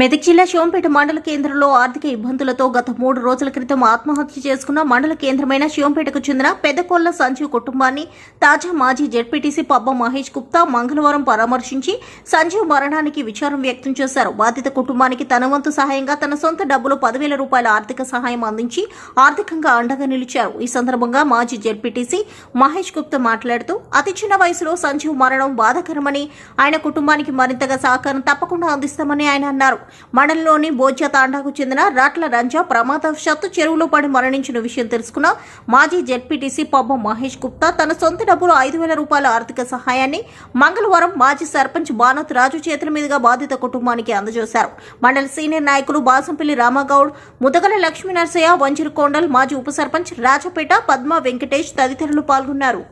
మెదక్ జిల్లా శివంపేట మండల కేంద్రంలో ఆర్థిక ఇబ్బందులతో గత మూడు రోజుల క్రితం ఆత్మహత్య చేసుకున్న మండల కేంద్రమైన శివంపేటకు చెందిన పెద్దకొల్ల సంజీవ్ కుటుంబాన్ని తాజా మాజీ జెడ్పీటీసీ పబ్బ మహేష్ గుప్తా మంగళవారం పరామర్శించి సంజీవ్ మరణానికి విచారం వ్యక్తం చేశారు. బాధిత కుటుంబానికి తన వంతు సహాయంగా తన సొంత డబ్బులు పదివేల రూపాయల ఆర్థిక సహాయం అందించి ఆర్థికంగా అండగా నిలిచారు. ఈ సందర్భంగా మాజీ జెడ్పీటీసీ మహేష్ గుప్తా మాట్లాడుతూ అతి చిన్న వయసులో సంజీవ్ మరణం బాధాకరమని ఆయన కుటుంబానికి మరింతగా సహకారం తప్పకుండా అందిస్తామని ఆయన అన్నారు. మండలంలోని బోజ్య తాండాకు చెందిన రాట్ల రంజా ప్రమాదవశాత్తు చెరువులో పడి మరణించిన విషయం తెలుసుకున్న మాజీ జెడ్పీటీసీ పబ్బ మహేష్ గుప్తా తన సొంత డబ్బులు ఐదు వేల రూపాయల ఆర్థిక సహాయాన్ని మంగళవారం మాజీ సర్పంచ్ బానత్ రాజు చేతుల మీదుగా బాధిత కుటుంబానికి అందజేశారు. మండల సీనియర్ నాయకులు బాసంపల్లి రామగౌడ్ ముదగల లక్ష్మీ నరసయ్య వంజురు కొండల్ మాజీ ఉప సర్పంచ్ రాజపేట పద్మ వెంకటేష్ తదితరులు పాల్గొన్నారు.